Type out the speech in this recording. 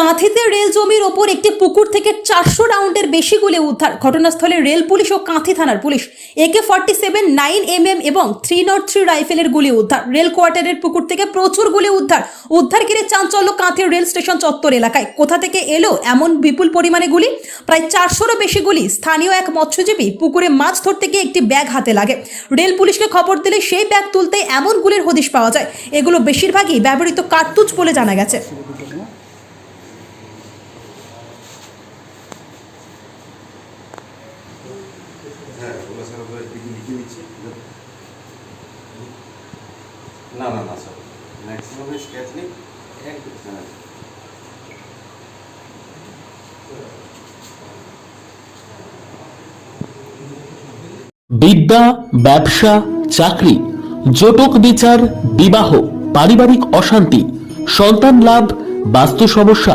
কাঁথিতে rail জমির ওপর একটি পুকুর থেকে চারশো রাউন্ডের বেশি গুলি উদ্ধার। ঘটনাস্থলে রেল পুলিশ ও কাঁথি থানার police, AK forty seven, nine M M এবং থ্রি নট থ্রি রাইফেলের গুলি উদ্ধার। রেল কোয়ার্টারের পুকুর থেকে প্রচুর গুলি উদ্ধার। উদ্ধার ঘিরে চাঞ্চল্য কাঁথির রেল স্টেশন চত্বর এলাকায়। কোথা থেকে এলো এমন বিপুল পরিমাণে গুলি? প্রায় চারশোরও বেশি গুলি স্থানীয় এক মৎস্যজীবী পুকুরে মাছ ধরতে গিয়ে একটি ব্যাগ হাতে লাগে। রেল পুলিশকে খবর দিলে সেই ব্যাগ তুলতে এমন গুলির হদিশ পাওয়া যায়। এগুলো বেশিরভাগই ব্যবহৃত কার্তুজ বলে জানা গেছে। হ্যাঁ না না না স্যার স্কেচ নেই হ্যাঁ বিদ্যা, ব্যবসা, চাকরি, জটক বিচার, বিবাহ, পারিবারিক অশান্তি, সন্তান লাভ, বাস্তু সমস্যা